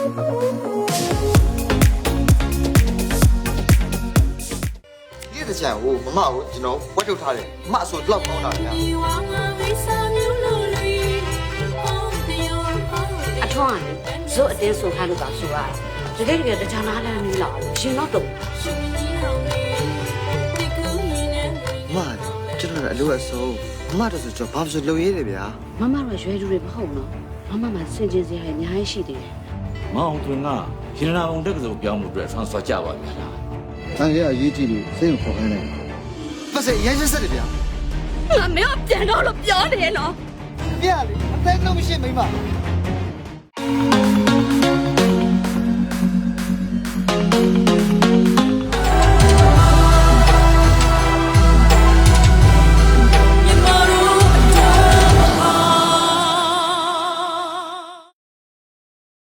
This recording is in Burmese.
ဒီတစ်ချံကိုမမကိုကျွန်တော်ဝတ်ထုတ်ထားတယ်မအဆိုတော့ကောင်းတာဗျာအထွန်းကလေဇွတ်အတင်းဆိုခိုင်းလို့ပါဆိုရတယ်တကယ်တကယ်တခြားလားလမ်းလေးလာရှင်တော့တော့မကျွန်တော်အလိုအဆုံးမတော့ဆိုကျွန်တော်ဘာလို့လုပ်ရေးတယ်ဗျာမမတို့ရွယ်သူတွေမဟုတ်နော်မမမှစင်ကျင်စရာအများကြီးရှိသေးတယ် မအောင်သွင်ကရတနာပုံတက္ကသိုလ်ပြောင်းမှုအတွက်ဆန်စွာကြပါပြီလား။တန်ခဲကအရေးကြီးလို့စိတ်ကိုခေါ်ခိုင်းလိုက်။ပတ်စအရင်စစ်စစ်တယ်ဗျာငါမင်းကပြန်တော့လို့ပြောနေရဲ့နော်။ပြလေအသက်နှုတ်မရှိမိမ့်ပါ။